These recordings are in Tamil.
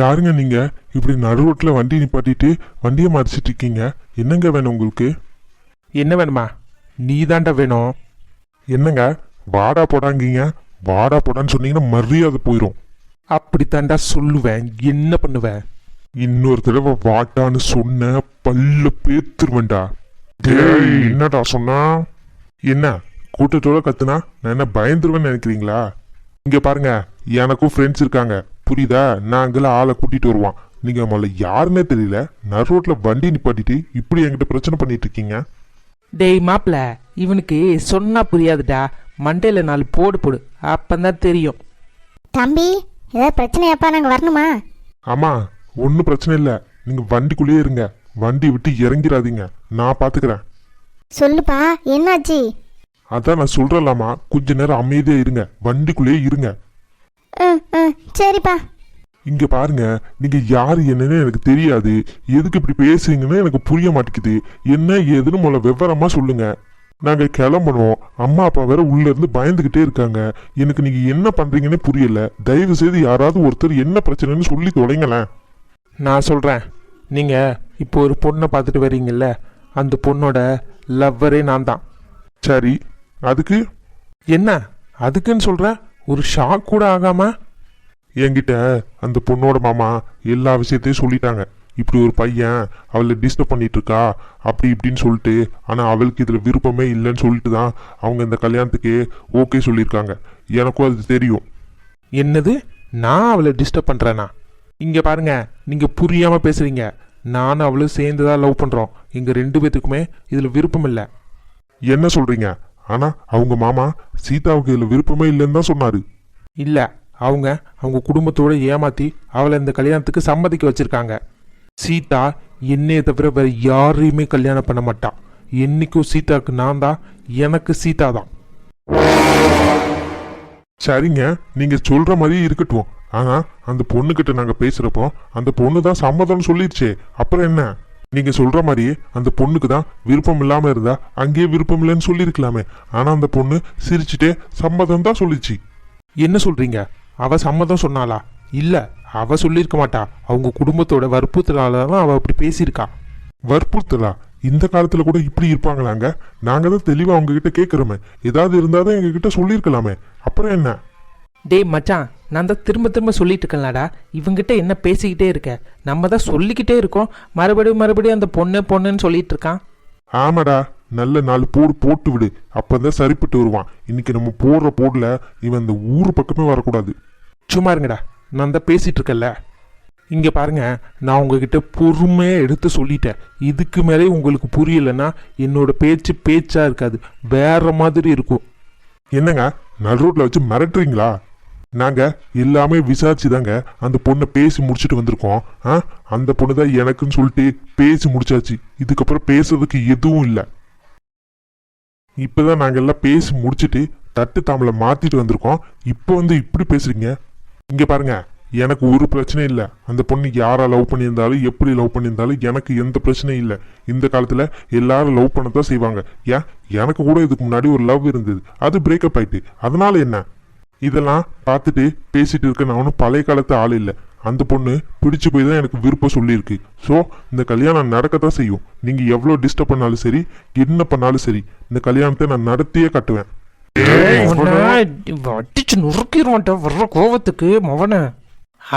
யாருங்க நீங்க? இப்படி நடு ரோட்ல வண்டி நிப்பாட்டிட்டு வண்டியை மறைச்சிட்டு இருக்கீங்க. என்னங்க வேணும் உங்களுக்கு? என்ன வேணுமா? நீ தாண்டா வேணும். என்னங்க? வாடா போடாங்கீங்க. வாடா போடான்னு சொன்னீங்கன்னா மரியாதை போயிடும் அப்படித்தாண்டா சொல்லுவேன். என்ன பண்ணுவேன் இன்னொரு தடவை வாட்டான்னு சொன்ன பல்ல பேத்துருவேன்டா. டேய் என்னடா சொன்னா? என்ன கூட்டத்தோட கத்துனா? நான் என்ன பயந்துருவேன்னு நினைக்கிறீங்களா? இங்க பாருங்க எனக்கும் ஃப்ரெண்ட்ஸ் இருக்காங்க. புரியுதா? நாங்களாம் ஆளை கூட்டிட்டு வருவான் நீங்க முதல்ல யாருன்னே தெரியல. நடு ரோட்ல வண்டி நிப்பாட்டிட்டு இப்படி என்கிட்ட பிரச்சனை பண்ணிட்டு இருக்கீங்க? டேய் மாப்ள இவனுக்கு சொன்னா புரியாதுடா. மண்டையில நாலு போடு போடு. அப்பந்தான் தெரியும். தம்பி ஏதாவது பிரச்சனையாப்பா? நாங்கள் வரணுமா? ஆமா ஒன்றும் பிரச்சனை இல்லை. நீங்க வண்டிக்குள்ளேயே இருங்க. வண்டி விட்டு இறங்கிடாதீங்க. நான் பாத்துக்கிறேன். சொல்லுப்பா என்னாச்சு? அதான் நான் சொல்றேன்லாமா. கொஞ்ச நேரம் அமைதியா இருங்க. வண்டிக்குள்ளேயே இருங்க. ம் ம் சரிப்பா. இங்க பாருங்க நீங்க யாரு என்னன்னு எனக்கு தெரியாது. எதுக்கு இப்படி பேசுறீங்கன்னு எனக்கு புரிய மாட்டேங்குது. என்ன ஏதுன்னு முதல்ல விவரமா சொல்லுங்க. நாங்க கிளம்பணும் அம்மா அப்பா வேற உள்ள இருந்து பயந்துகிட்டே இருக்காங்க. எனக்கு நீங்க என்ன பண்றீங்கன்னு புரியல. தயவு செய்து யாராவது ஒருத்தர் என்ன பிரச்சனைன்னு சொல்லி தொலைங்களேன். நான் சொல்றேன். நீங்க இப்போ ஒரு பொண்ணை பார்த்துட்டு வர்றீங்கல்ல அந்த பொண்ணோட லவ்வரே நான் தான். சரி அதுக்கு? என்ன? அதுக்குன்னு சொல்ற? ஒரு ஷாக் கூட ஆகாம? என்கிட்ட அந்த பொண்ணோட மாமா எல்லா விஷயத்தையும் சொல்லிட்டாங்க. இப்படி ஒரு பையன் அவளை டிஸ்டர்ப் பண்ணிட்டு இருக்கா அப்படி இப்படின்னு சொல்லிட்டு ஆனால் அவளுக்கு இதில் விருப்பமே இல்லைன்னு சொல்லிட்டு தான் அவங்க இந்த கல்யாணத்துக்கு ஓகே சொல்லியிருக்காங்க. எனக்கும் அது தெரியும். என்னது? நான் அவளை டிஸ்டர்ப் பண்றேனா? இங்கே பாருங்க நீங்கள் புரியாமல் பேசுகிறீங்க நானும் அவளும் சேர்ந்து தான் லவ் பண்ணுறோம் எங்கள் ரெண்டு பேத்துக்குமே இதில் விருப்பம் இல்லை. என்ன சொல்கிறீங்க ஆனா அவங்க மாமா சீதாவுக்கு இதுல விருப்பமே இல்லைன்னு தான் சொன்னாரு. இல்ல அவங்க அவங்க குடும்பத்தோட ஏமாத்தி அவளை இந்த கல்யாணத்துக்கு சம்மதிக்க வச்சிருக்காங்க. சீதா என்னைய தவிர வேற யாரையுமே கல்யாணம் பண்ண மாட்டா. என்னைக்கும் சீதாவுக்கு நான் தான் எனக்கு சீதா தான். சரிங்க நீங்க சொல்ற மாதிரியே இருக்கட்டும். ஆனா அந்த பொண்ணுகிட்ட நாங்க பேசுறப்போ அந்த பொண்ணு தான் சம்மதம்னு சொல்லிருச்சே. அப்புறம் என்ன? நீங்க சொல்ற மாதிரியே அந்த பொண்ணுக்கு தான் விருப்பம் இல்லாம இருந்தா அங்கேயே விருப்பம் இல்லைன்னு சொல்லியிருக்கலாமே. ஆனா அந்த பொண்ணு சிரிச்சுட்டே சம்மதம் தான் சொல்லிச்சு. என்ன சொல்றீங்க? அவ சம்மதம் சொன்னாளா? இல்ல அவ சொல்லியிருக்க மாட்டா. அவங்க குடும்பத்தோட வற்புறுத்தலால தான் அவ அப்படி பேசியிருக்கா. வற்புறுத்தலா? இந்த காலத்துல கூட இப்படி இருப்பாங்களாங்க? நாங்க தான் தெளிவா அவங்க கிட்ட கேக்குறோமே. ஏதாவது இருந்தாதான் எங்ககிட்ட சொல்லியிருக்கலாமே. அப்புறம் என்ன? டேய் மச்சான் நான் தான் திரும்ப திரும்ப சொல்லிட்டு இருக்கேன்லடா. இவங்கிட்ட என்ன பேசிக்கிட்டே இருக்க? நம்ம தான் சொல்லிக்கிட்டே இருக்கோம். மறுபடியும் மறுபடியும் அந்த பொண்ணு பொண்ணுன்னு சொல்லிட்டு இருக்கான். ஆமாடா. நல்ல நாலு போடு போட்டு விடு. அப்பதான் சரிப்பட்டு வருவான். இன்னைக்கு நம்ம போடுற போடுல இவன் இந்த ஊர் பக்கமே வரக்கூடாது. சும்மா இருங்கடா. நான் தான் பேசிட்டு இருக்கேன்ல. இங்க பாருங்க நான் உங்ககிட்ட பொறுமையா எடுத்து சொல்லிட்டேன். இதுக்கு மேலே உங்களுக்கு புரியலன்னா என்னோட பேச்சு பேச்சா இருக்காது. வேற மாதிரி இருக்கும். என்னங்க? நடு ரோட்ல வச்சு மிரட்டுறீங்களா? நாங்கள் எல்லாமே விசாரிச்சுதாங்க அந்த பொண்ணை பேசி முடிச்சுட்டு வந்திருக்கோம். ஆ? அந்த பொண்ணு தான் எனக்குன்னு சொல்லிட்டு பேசி முடிச்சாச்சு. இதுக்கப்புறம் பேசுறதுக்கு எதுவும் இல்லை. இப்பதான் நாங்கள் எல்லாம் பேசி முடிச்சுட்டு தட்டு தாமலை மாற்றிட்டு வந்திருக்கோம். இப்போ வந்து இப்படி பேசுறீங்க? இங்கே பாருங்க எனக்கு ஒரு பிரச்சனையும் இல்லை. அந்த பொண்ணு யாரை லவ் பண்ணியிருந்தாலும் எப்படி லவ் பண்ணியிருந்தாலும் எனக்கு எந்த பிரச்சனையும் இல்லை. இந்த காலத்தில் எல்லாரும் லவ் பண்ணத்தான் செய்வாங்க. ஏன்? எனக்கு கூட இதுக்கு முன்னாடி ஒரு லவ் இருந்தது. அது பிரேக்கப் ஆயிட்டு. அதனால என்ன? இதெல்லாம் பார்த்துட்டு பேசிட்டு இருக்க நான் ஒன்றும் பழைய காலத்து ஆள் இல்லை. அந்த பொண்ணு பிடிச்சு போய் தான் எனக்கு விருப்பம் சொல்லியிருக்கு. ஸோ இந்த கல்யாணம் நடக்கத்தான் செய்யும். நீங்க எவ்வளோ டிஸ்டர்ப் பண்ணாலும் சரி என்ன பண்ணாலும் சரி இந்த கல்யாணத்தை நான் நடத்தியே கட்டுவேன். அடிச்சு நுறுக்கிடுவான்ட்ட வர்ற கோவத்துக்கு மவன.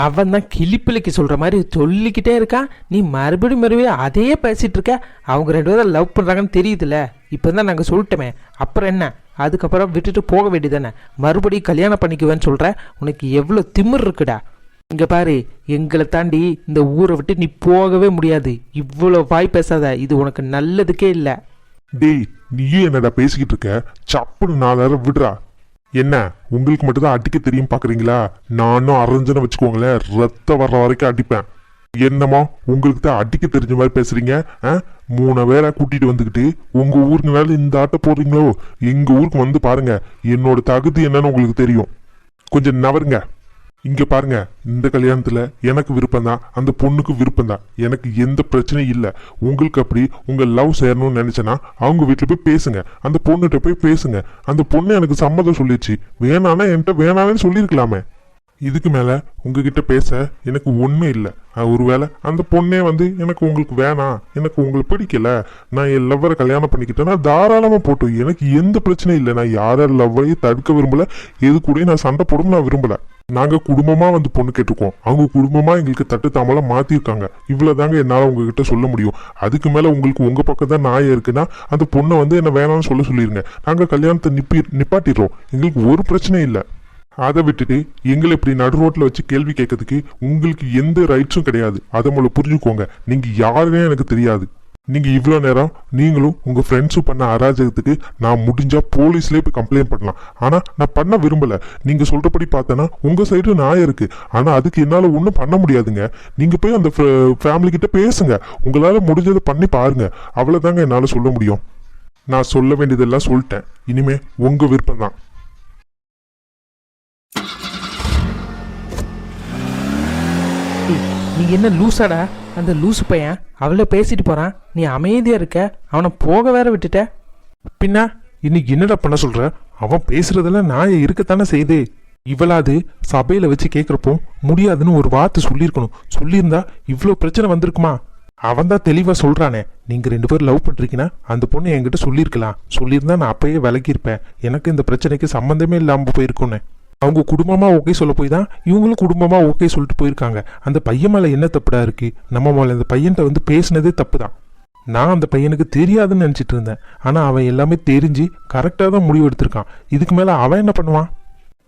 அவன் தான் கிளிப்பிள்ளைக்கு சொல்ற மாதிரி சொல்லிக்கிட்டே இருக்கான் நீ மறுபடியும் மறுபடியும் அதையே பேசிட்டு இருக்க. அவங்க ரெண்டு பேரும் லவ் பண்றாங்கன்னு தெரியுதுல்ல. இப்போ தான் நாங்கள் சொல்லிட்டோமே. அப்புறம் என்ன? அதுக்கப்புறம் விட்டுட்டு போக வேண்டியதானே மறுபடியும் கல்யாணம் பண்ணிக்குவேன்னு சொல்கிறேன் உனக்கு எவ்வளோ திமிர் இருக்குடா. இங்கே பாரு எங்களை தாண்டி இந்த ஊரை விட்டு நீ போகவே முடியாது. இவ்வளோ வாய் பேசாத இது உனக்கு நல்லதுக்கே இல்லை. டேய் நீ என்னடா பேசிக்கிட்டு இருக்க? சப்புனு நாலாயிரம் விடுறா. என்ன உங்களுக்கு மட்டும்தான் அடிக்க தெரியும் பார்க்குறீங்களா நானும் அரைஞ்சனை வச்சுக்கோங்களேன் ரத்தம் வர்ற வரைக்கும் அடிப்பேன். என்னம்மா உங்களுக்கு தான் அடிக்க தெரிஞ்ச மாதிரி பேசுறீங்க ஆ? மூணு பேரை கூட்டிட்டு வந்துக்கிட்டு உங்க ஊருக்கு மேல இந்த ஆட்டை போடுறீங்களோ? எங்க ஊருக்கு வந்து பாருங்க என்னோட தகுதி என்னன்னு உங்களுக்கு தெரியும். கொஞ்சம் நவருங்க. இங்க பாருங்க இந்த கல்யாணத்துல எனக்கு விருப்பம் தான் அந்த பொண்ணுக்கு விருப்பம் தான் எனக்கு எந்த பிரச்சனையும் இல்லை. உங்களுக்கு அப்படி உங்க லவ் சேரணும்னு நினைச்சேன்னா அவங்க வீட்டுல போய் பேசுங்க. அந்த பொண்ணுகிட்ட போய் பேசுங்க. அந்த பொண்ணு எனக்கு சம்மதம் சொல்லிடுச்சு. வேணான்னா என்கிட்ட வேணான்னு சொல்லியிருக்கலாமே. இதுக்கு மேலே உங்ககிட்ட பேச எனக்கு ஒன்றுமே இல்லை. ஒருவேளை அந்த பொண்ணே வந்து எனக்கு உங்களுக்கு வேணாம் எனக்கு உங்களுக்கு பிடிக்கல நான் என் லவ்வரை கல்யாணம் பண்ணிக்கிட்டேன்னா தாராளமாக போட்டு எனக்கு எந்த பிரச்சனையும் இல்லை. நான் யார லவ்வரையும் தடுக்க விரும்பல எது கூடயும் நான் சண்டை போடும் நான் விரும்பலை. நாங்கள் குடும்பமாக வந்து பொண்ணு கேட்டிருக்கோம். அவங்க குடும்பமாக எங்களுக்கு தட்டு மாற்றியிருக்காங்க இவ்வளோ தாங்க என்னால் உங்ககிட்ட சொல்ல முடியும். அதுக்கு மேலே உங்களுக்கு உங்கள் பக்கம் தான் நாயம் இருக்குன்னா அந்த பொண்ணை வந்து என்ன வேணாம்னு சொல்ல சொல்லிடுங்க நாங்கள் கல்யாணத்தை நிப்பி நிப்பாட்டிடுறோம். எங்களுக்கு ஒரு பிரச்சனையும் இல்லை. அதை விட்டுட்டு எங்களை இப்படி நடு ரோட்டில் வச்சு கேள்வி கேட்கறதுக்கு உங்களுக்கு எந்த ரைட்ஸும் கிடையாது. அதை முதல்ல புரிஞ்சுக்கோங்க. நீங்க யாருன்னே எனக்கு தெரியாது. நீங்கள் இவ்வளோ நேரம் நீங்களும் உங்கள் ஃப்ரெண்ட்ஸும் பண்ண அராஜகத்துக்கு நான் முடிஞ்சால் போலீஸ்லேயே போய் கம்ப்ளைண்ட் பண்ணலாம். ஆனால் நான் பண்ண விரும்பலை. நீங்கள் சொல்கிறபடி பார்த்தேன்னா உங்கள் சைடு நான் இருக்குது ஆனால் அதுக்கு என்னால் ஒன்றும் பண்ண முடியாதுங்க. நீங்கள் போய் அந்த ஃபேமிலிக்கிட்ட பேசுங்க. உங்களால் முடிஞ்சதை பண்ணி பாருங்கள் அவ்வளோதாங்க என்னால் சொல்ல முடியும். நான் சொல்ல வேண்டியதெல்லாம் சொல்லிட்டேன். இனிமேல் உங்கள் விருப்பம் தான் நீ என்ன லூசாடா? அந்த லூசு பையன் அவளை பேசிட்டு போறான். நீ அமைதியா இருக்க. அவனை போக வேற விட்டுட்ட. பின்ன இன்னைக்கு என்னடா பண்ண சொல்ற? அவன் பேசுறதெல்லாம் நான் இருக்கத்தானே செய்து இவளாது சபையில வச்சு கேட்குறப்போ முடியாதுன்னு ஒரு வார்த்தை சொல்லியிருக்கணும். சொல்லியிருந்தா இவ்வளோ பிரச்சனை வந்திருக்குமா? அவன் தான் தெளிவா சொல்றானே. நீங்க ரெண்டு பேரும் லவ் பண்றீங்கன்னா அந்த பொண்ணு என்கிட்ட சொல்லியிருக்கலாம். சொல்லியிருந்தா நான் அப்பயே விலகியிருப்பேன். எனக்கு இந்த பிரச்சனைக்கு சம்மந்தமே இல்லாம போயிருக்கோன்னு அவங்க குடும்பமா ஓகே சொல்ல போய் தான் இவங்களும் குடும்பமா ஓகே சொல்லிட்டு போயிருக்காங்க. அந்த பையன் மேல என்ன தப்புடா இருக்கு? நம்ம மேல இந்த பையன்கிட்ட வந்து பேசுனதே தப்பு தான் நான் அந்த பையனுக்கு தெரியாதுன்னு நினச்சிட்டு இருந்தேன். ஆனால் அவன் எல்லாமே தெரிஞ்சு கரெக்டாக தான் முடிவு எடுத்திருக்கான். இதுக்கு மேலே அவன் என்ன பண்ணுவான்?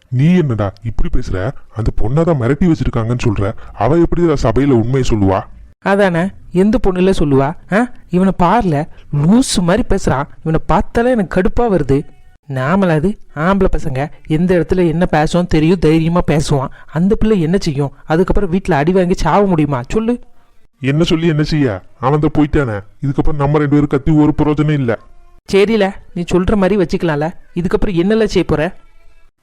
நீ என்னடா இப்படி பேசுற? அந்த பொண்ணை தான் மிரட்டி வச்சிருக்காங்கன்னு சொல்ற. அவ எப்படி சபையில உண்மையை சொல்லுவா? அதானே? எந்த பொண்ணுல சொல்லுவா? ஆ? இவனை பாருல லூசு மாதிரி பேசுறான். இவனை பார்த்தாலே எனக்கு கடுப்பா வருது. நாமளாது ஆம்பளை பசங்க எந்த இடத்துல என்ன பேசுவோம் தெரியும் தைரியமா பேசுவான். அந்த பிள்ளை என்ன செய்யும்? அதுக்கப்புறம் வீட்டில் அடி வாங்கி சாவ முடியுமா? சொல்லு. என்ன சொல்லி என்ன செய்ய? அவன் தான் போயிட்டானே. இதுக்கப்புறம் நம்ம ரெண்டு பேரும் கத்தி ஒரு பிரயோஜனம் இல்ல. சரில நீ சொல்ற மாதிரி வச்சுக்கலாம்ல. இதுக்கப்புறம் என்னெல்லாம் செய்ய போற?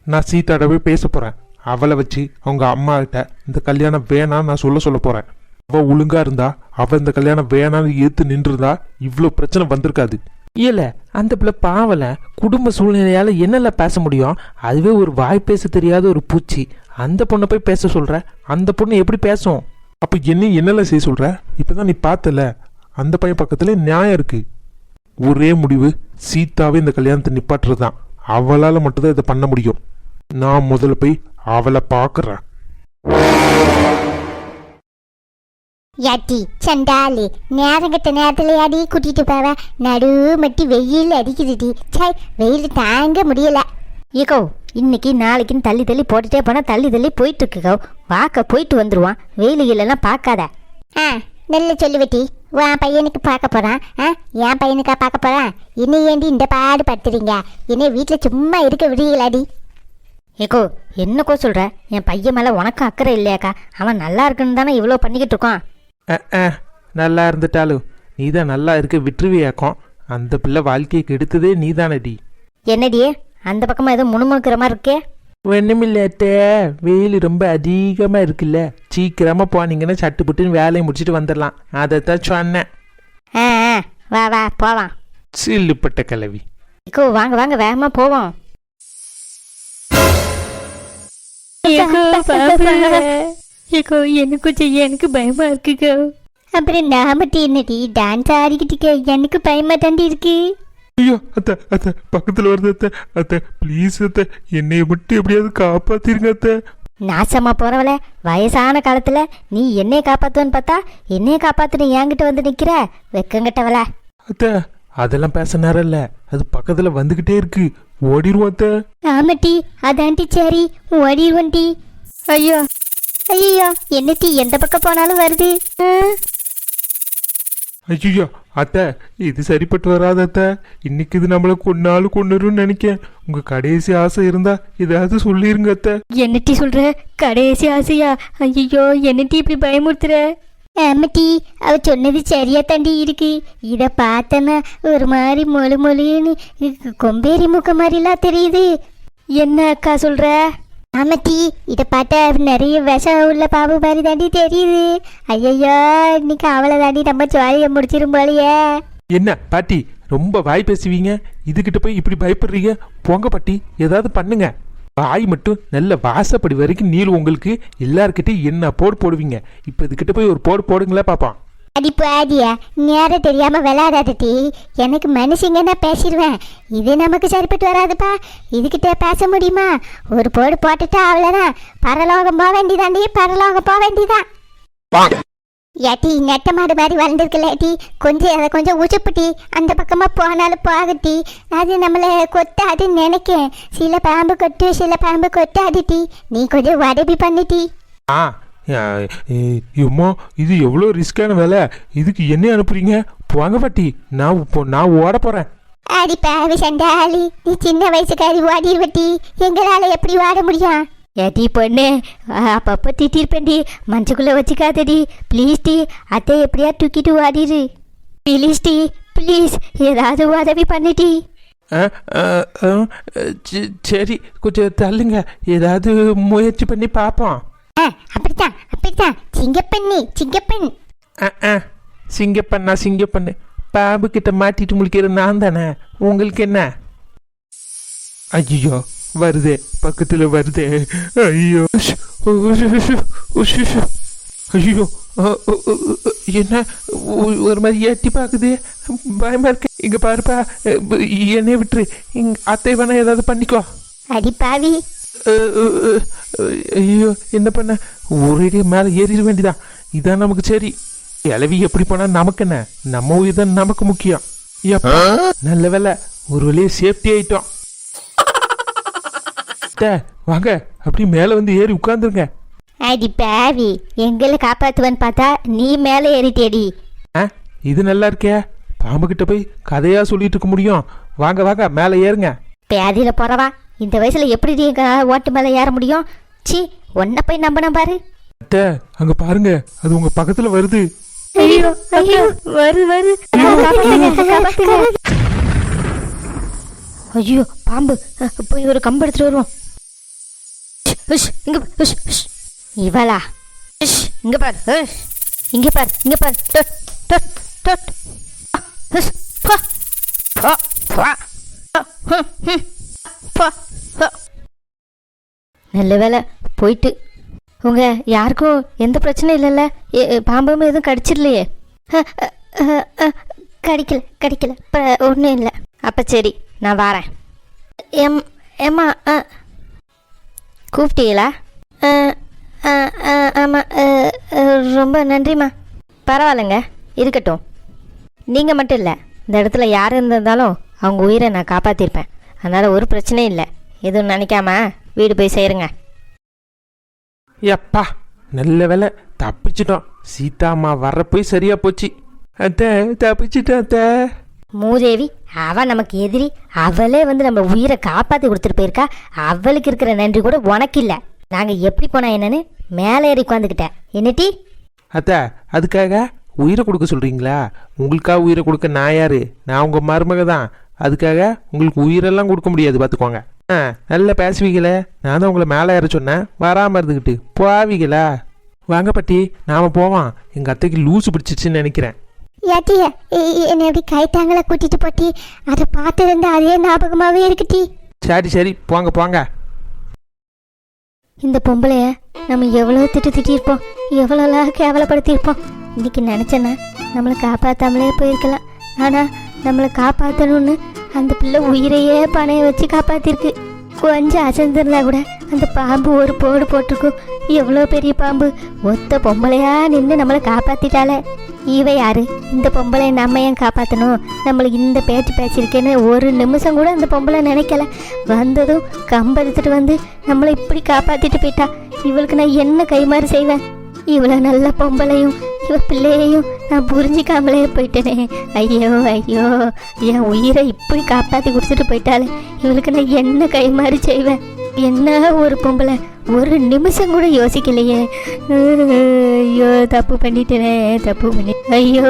நான் சீதாடவே பேச போகிறேன் அவளை வச்சு அவங்க அம்மா கிட்ட இந்த கல்யாணம் வேணாம் நான் சொல்ல சொல்ல போகிறேன் அவள் ஒழுங்கா இருந்தா அவள் இந்த கல்யாணம் வேணான்னு ஏற்று நின்றுருந்தா இவ்வளோ பிரச்சனை வந்திருக்காது. இல்லை அந்த பிள்ளை பாவல குடும்ப சூழ்நிலையால் என்னெல்லாம் பேச முடியும்? அதுவே ஒரு வாய் பேச தெரியாத ஒரு பூச்சி. அந்த பொண்ணை போய் பேச சொல்கிற அந்த பொண்ணு எப்படி பேசும்? அப்போ என்ன என்னெல்லாம் செய்ய சொல்கிற இப்போ தான் நீ பார்த்தல அந்த பையன் பக்கத்தில் நியாயம் இருக்குது ஒரே முடிவு சீதாவே இந்த கல்யாணத்தை நிப்பாட்டுறது தான் அவளால் மட்டும்தான் இதை பண்ண முடியும். நான் முதல்ல போய் அவளை பார்க்குறேன். யாட்டி சண்டாலி நேரம் கட்ட நேரத்துல அடி கூட்டிட்டு போவ. நடு மட்டி வெயில் அடிக்குதுடி. சை வெயில் தாங்க முடியல. ஏக்கோ இன்னைக்கு நாளைக்குன்னு தள்ளி தள்ளி போட்டுட்டே போனா தள்ளி தள்ளி போயிட்டு இருக்குக்கோ வாக்க போயிட்டு வந்துருவான். வெயில் இல்லைன்னா பார்க்காத. ஆ நல்ல சொல்லுவட்டி உன் பையனுக்கு பார்க்க போறான். ஆ என் பையனுக்கா பார்க்க போறான்? என்னை ஏண்டி இந்த பாடு படுத்துறீங்க? என்னை வீட்டில் சும்மா இருக்க விடுவீங்களாடி ஏக்கோ என்னக்கோ சொல்ற? என் பையன் மேல உனக்கும் அக்கறை இல்லையாக்கா? அவன் நல்லா இருக்குன்னு தானே இவ்வளோ பண்ணிக்கிட்டு இருக்கான். நல்லா இருந்துட்டாலும் நீ தான் நல்லா இருக்க விட்டுருவியாக்கும். அந்த பிள்ளை வாழ்க்கையை கெடுத்ததே நீ தானடி என்னடியே? அந்த பக்கமா ஏதோ முணுமுணுக்கிற மாதிரி இருக்கே? ஒண்ணுமில்லாட்ட வெயில் ரொம்ப அதிகமாக இருக்குல்ல. சீக்கிரமாக போனீங்கன்னா சட்டு புட்டுன்னு வேலையை முடிச்சுட்டு வந்துடலாம். அதைத்தான் சொன்னேன். ஆ ஆ, வா வா போவான் சில்லுப்பட்ட கிளவி ஏக்கோ வாங்க வாங்க வேகமா போவோம். ஏக்கோ எனக்கும் செய்ய எனக்கு பயமா இருக்குக்கோ அப்புறம் நான் மட்டும் என்னடி? டான்ஸ் ஆடிக்கிட்டு எனக்கு பயமா தாண்டி இருக்கு. ஐயோ அத்தை அத்தை பக்கத்தில் வருது அத்தை. அத்தை ப்ளீஸ் அத்தை. என்னைய மட்டும் எப்படியாவது காப்பாத்திருங்க அத்தை. நாசமா போறவள வயசான காலத்துல நீ என்னைய காப்பாத்துவன்னு பார்த்தா என்னைய காப்பாத்துன்னு என்கிட்ட வந்து நிக்கிற. வெக்கங்கட்டவள அத்தை அதெல்லாம் பேச நேரம் இல்லை. அது பக்கத்தில் வந்துக்கிட்டே இருக்கு. ஓடிடுவோம் அத்தை. ஆமாட்டி அதான்டி சரி. ஓடிடுவோண்டி ஐயோ ஐயோ என்னட்டி எந்த பக்கம் போனாலும் வருது? ஐயோ அத்தை இது சரிப்பட்டு வராது அத்தை. இன்னைக்கு இது நம்மளை கொன்னாலும் கொண்டுருன்னு நினைக்கேன். உங்க கடைசி ஆசை இருந்தா ஏதாவது சொல்லிருங்க அத்தை. என்னட்டி சொல்ற? கடைசி ஆசையா? ஐயோ என்னட்டி இப்படி பயமுறுத்துற? ஆமாட்டி அவ சொன்னது சரியா தாண்டி இருக்கு. இத பார்த்தனா ஒரு மாதிரி மொழு மொழின்னு கொம்பேரி மூக்க மாதிரிலாம் தெரியுது. என்ன அக்கா சொல்ற? ஆமாட்டி இதை பார்த்தா நிறைய விஷம் உள்ள பாம்பு மாதிரி தாண்டி தெரியுது. ஐயையோ இன்னைக்கு அவளை தாண்டி நம்ம ஜாலியை முடிச்சிரும் போலயே. என்ன பாட்டி ரொம்ப வாய் பேசுவீங்க? இதுகிட்ட போய் இப்படி பயப்படுறீங்க? போங்க பாட்டி ஏதாவது பண்ணுங்க. வாய் மட்டும் நல்ல வாசப்படி வரைக்கும் நீள் உங்களுக்கு. எல்லாருக்கிட்டையும் என்ன போடு போடுவீங்க? இப்போ இதுகிட்ட போய் ஒரு போடு போடுங்களே பார்ப்பான் அடி பாதியா நேரம் தெரியாம விளையாடாதட்டி எனக்கு மனுஷங்கன்னா பேசிடுவேன் இது நமக்கு சரிப்பட்டு வராதுப்பா. இதுகிட்ட பேச முடியுமா? ஒரு போடு போட்டுட்டா அவ்வளோதான் பரலோகம் போக வேண்டியதாண்டி பரலோகம் போக வேண்டியதான். ஏட்டி நெட்ட மாடு மாதிரி வளர்ந்துருக்குல்ல ஏட்டி. கொஞ்சம் அதை கொஞ்சம் உசுப்புட்டி அந்த பக்கமாக போனாலும் போகட்டி அது நம்மளை கொத்தாதுன்னு நினைக்கேன். சில பாம்பு கொட்டு சில பாம்பு கொட்டாதுட்டி நீ கொஞ்சம் உதவி பண்ணிட்டி ஆ எம்மா இது எவ்வளோ ரிஸ்கான வேலை? இதுக்கு என்ன அனுப்புறீங்க? போங்க பாட்டி நான் இப்போ நான் ஓட போகிறேன் அடி பாவி சண்டாளி நீ சின்ன வயசுக்காரி ஓடிடுவட்டி எங்களால் எப்படி ஓட முடியும்? ஏடி பொண்ணு அப்பப்போ திட்டிருப்பேன்டி. மனசுக்குள்ளே வச்சுக்காதடி. ப்ளீஸ் டி அத்தை எப்படியா தூக்கிட்டு ஓடிடு ப்ளீஸ் டி ப்ளீஸ் ஏதாவது உதவி பண்ணிட்டி ஆ, ஆ, ஆ, ச- சரி கொஞ்சம் தள்ளுங்க. ஏதாவது முயற்சி பண்ணி பார்ப்போம். சிங்கப்பண்ணி சிங்கப்பெண். ஆ, ஆ, சிங்கப்பண்ணா சிங்கப்பண்ணு. பாம்பு கிட்ட மாட்டிட்டு முழிக்கிற நான் தானே. உங்களுக்கு என்ன? ஐயோ வருதே. பக்கத்துல வருதே. ஐயோ. உஷ், உஷ், உஷ், உஷ், உஷ். ஐயோ என்ன? ஒரு மாதிரி எட்டி பார்க்குது பயமா இருக்கு. இங்க பாருப்பா. என்னைய விட்டுரு. இங்க அத்தை வேணா ஏதாவது பண்ணிக்கோ. அடி பாவி. ஐயோ என்ன பண்ண? ஒரேடியா மேலே ஏறிட வேண்டியதான் இதான் நமக்கு சரி. கிளவி எப்படி போனா நமக்கு என்ன? நம்ம உயிர் தான் நமக்கு முக்கியம். நல்ல வேலை ஒரு வழியே சேஃப்டி ஆயிட்டோம். வாங்க அப்படி மேலே வந்து ஏறி உட்காந்துருங்க அடி பாவி எங்களை காப்பாற்றுவேன்னு பார்த்தா நீ மேலே ஏறிட்டேடி இது நல்லா இருக்கே. பாம்பு கிட்ட போய் கதையா சொல்லிட்டு இருக்க முடியும். வாங்க வாங்க மேலே ஏறுங்க. பேதியில் போறவா? இந்த வயசில் எப்படி ஓட்டு மேலே ஏற முடியும் சி உன்னை போய் நம்பின பாரு அத்தை அங்க பாருங்க அது உங்க பக்கத்துல வருது ஐயோ ஐயோ வரு வரு ஐயோ பாம்பு போய் ஒரு கம்பு எடுத்துட்டு வருவோம் உஷ், இங்க பா- உஷ், உஷ். இவளா உஷ், இங்க பாரு உஷ். இங்க பாரு இங்க பாரு டொட் டொட் டொட் உஷ், பா. பா, பா. ஹம், ஹம். பா, பா. நல்ல வேலை போயிட்டு. உங்க யாருக்கும் எந்த பிரச்சனையும் இல்லைல்ல? பாம்பும் எதுவும் கடிச்சிடலையே? கடிக்கல கடிக்கல. இப்போ ஒன்றும் இல்லை. அப்போ சரி நான் வரேன். எம் ஏம்மா ஆ கூப்பிட்டீங்களா? ஆ ஆ ஆ ஆமாம் ரொம்ப நன்றிம்மா. பரவாயில்லைங்க இருக்கட்டும். நீங்கள் மட்டும் இல்லை இந்த இடத்துல யார் இருந்திருந்தாலும் அவங்க உயிரை நான் காப்பாற்றிருப்பேன் அதனால் ஒரு பிரச்சனையும் இல்லை. எதுவும் நினைக்காம. வீடு போய் சேருங்க. எப்பா நல்ல வேலை தப்பிச்சிட்டோம். சீதாம்மா வர்ற போய் சரியா போச்சு. அத்தை தப்பிச்சிட்டோம் அத்தை. மூதேவி அவ நமக்கு எதிரி. அவளே வந்து நம்ம உயிரை காப்பாற்றி கொடுத்துட்டு போயிருக்கா. அவளுக்கு இருக்கிற நன்றி கூட உனக்கு இல்லை நாங்கள் எப்படி போனா என்னன்னு மேலே ஏறி உட்காந்துக்கிட்டேன் என்னட்டி அத்தை அதுக்காக உயிரை கொடுக்க சொல்றீங்களா? உங்களுக்காக உயிரை கொடுக்க நான் யாரு? நான் உங்க மருமக தான். அதுக்காக உங்களுக்கு உயிரெல்லாம் கொடுக்க முடியாது பார்த்துக்கோங்க. ஆ. நல்லா பேசுவீங்களே? நான் தான் உங்களை மேலே ஏற சொன்னேன். வராமல் இருந்துக்கிட்டு போவீங்களா வாங்க பாட்டி நாம போவோம். எங்கள் அத்தைக்கு லூசு பிடிச்சிச்சுன்னு நினைக்கிறேன். ஏட்டிய என்னை எப்படி கைத்தாங்கள கூட்டிட்டு போட்டி? அதை பார்த்துருந்தா அதே ஞாபகமாகவே இருக்குட்டி. சரி சரி. போங்க போங்க. இந்த பொம்பளைய நம்ம எவ்வளோ திட்டு திட்டியிருப்போம். எவ்வளோலாம் கேவலப்படுத்தியிருப்போம். இன்னைக்கு நினச்சேன்னா நம்மளை காப்பாற்றாமலே போயிருக்கலாம். ஆனால் நம்மளை காப்பாற்றணும்னு அந்த பிள்ளை உயிரையே பணைய வச்சு காப்பாற்றிருக்கு கொஞ்சம் அசந்திருந்தா கூட அந்த பாம்பு ஒரு போடு போட்டிருக்கும். எவ்வளோ பெரிய பாம்பு. ஒத்த பொம்பளையா நின்று நம்மளை காப்பாற்றிட்டாளே இவ யாரு? இந்த பொம்பளை நம்ம ஏன் காப்பாற்றணும் நம்மளுக்கு இந்த பேச்சு பேச்சிருக்கேன்னு ஒரு நிமிஷம் கூட அந்த பொம்பளை நினைக்கல. வந்ததும் கம்பெடுத்துட்டு வந்து நம்மளை இப்படி காப்பாற்றிட்டு போயிட்டா. இவளுக்கு நான் என்ன கைமாறு செய்வேன்? இவ்வளோ நல்ல பொம்பளையும் இவ பிள்ளையையும் நான் புரிஞ்சிக்காமலே போயிட்டேனே. ஐயோ ஐயோ என் உயிரை இப்படி காப்பாற்றி கொடுத்துட்டு போயிட்டாலே இவளுக்கு நான் என்ன கை மாறி செய்வேன்? என்ன ஒரு பொம்பளை? ஒரு நிமிஷம் கூட யோசிக்கலையே. ஐயோ தப்பு பண்ணிட்டேனே தப்பு பண்ணி ஐயோ.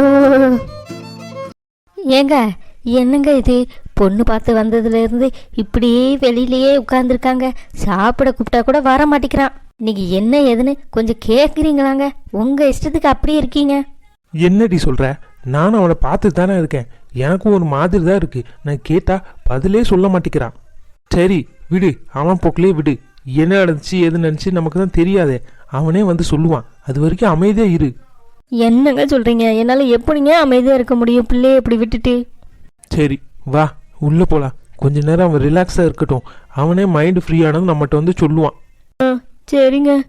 ஏங்க என்னங்க இது? பொண்ணு பார்த்து வந்ததுலேருந்து இப்படியே வெளியிலேயே உட்காந்துருக்காங்க சாப்பிட கூப்பிட்டா கூட வர மாட்டேங்கிறான். இன்னைக்கு என்ன ஏதுன்னு கொஞ்சம் கேட்குறீங்களாங்க உங்கள் இஷ்டத்துக்கு அப்படியே இருக்கீங்க. என்னடி சொல்ற? நானும் அவனை பார்த்துட்டு தானே இருக்கேன். எனக்கும் ஒரு மாதிரி தான் இருக்கு. நான் கேட்டா பதிலே சொல்ல மாட்டேங்கிறான். சரி விடு. அவன் போக்கிலே விடு. என்ன நடந்துச்சு எது நடந்துச்சு நமக்கு தான் தெரியாதே. அவனே வந்து சொல்லுவான். அது வரைக்கும் அமைதியா இரு. என்னங்க சொல்கிறீங்க என்னால் எப்படிங்க அமைதியாக இருக்க முடியும்? பிள்ளைய இப்படி விட்டுட்டு. சரி வா. உள்ள போலாம். கொஞ்ச நேரம் அவன் ரிலாக்ஸா இருக்கட்டும். அவனே மைண்ட் ஃப்ரீ ஆனதும் நம்மகிட்ட வந்து சொல்லுவான். ஆ சரிங்க.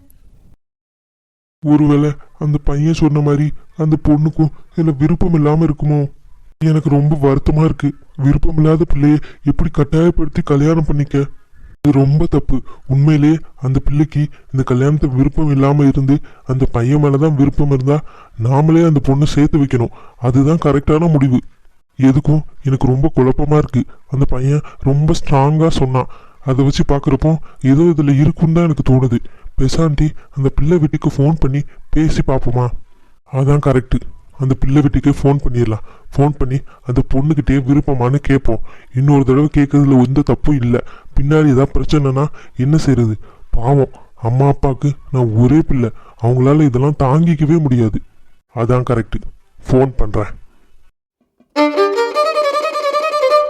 ஒருவேளை அந்த பையன் சொன்ன மாதிரி அந்த பொண்ணுக்கும் இதுல விருப்பம் இல்லாம இருக்குமோ? எனக்கு ரொம்ப வருத்தமா இருக்கு. விருப்பம் இல்லாத பிள்ளைய எப்படி கட்டாயப்படுத்தி கல்யாணம் பண்ணிக்க? இது ரொம்ப தப்பு. உண்மையிலேயே அந்த பிள்ளைக்கு இந்த கல்யாணத்துக்கு விருப்பம் இல்லாம இருந்து அந்த பையன் மேலதான் விருப்பம் இருந்தா நாமளே அந்த பொண்ணை சேர்த்து வைக்கணும். அதுதான் கரெக்டான முடிவு. எதுக்கும் எனக்கு ரொம்ப குழப்பமா இருக்குது அந்த பையன் ரொம்ப ஸ்ட்ராங்காக சொன்னான். அதை வச்சு பார்க்குறப்போ ஏதோ இதில் இருக்குன்னு தான் எனக்கு தோணுது. பெசாண்டி அந்த பிள்ளை வீட்டுக்கு ஃபோன் பண்ணி பேசி பார்ப்போமா? அதான் கரெக்டு அந்த பிள்ளை வீட்டுக்கே ஃபோன் பண்ணிடலாம். ஃபோன் பண்ணி அந்த பொண்ணுக்கிட்டே விருப்பமானு கேட்போம். இன்னொரு தடவை கேட்கறதுல எந்த தப்பும் இல்லை. பின்னாடி ஏதாவது பிரச்சனைனா என்ன செய்யறது பாவம். அம்மா அப்பாவுக்கு நான் ஒரே பிள்ளை. அவங்களால இதெல்லாம் தாங்கிக்கவே முடியாது. அதான் கரெக்டு ஃபோன் பண்ணுறேன்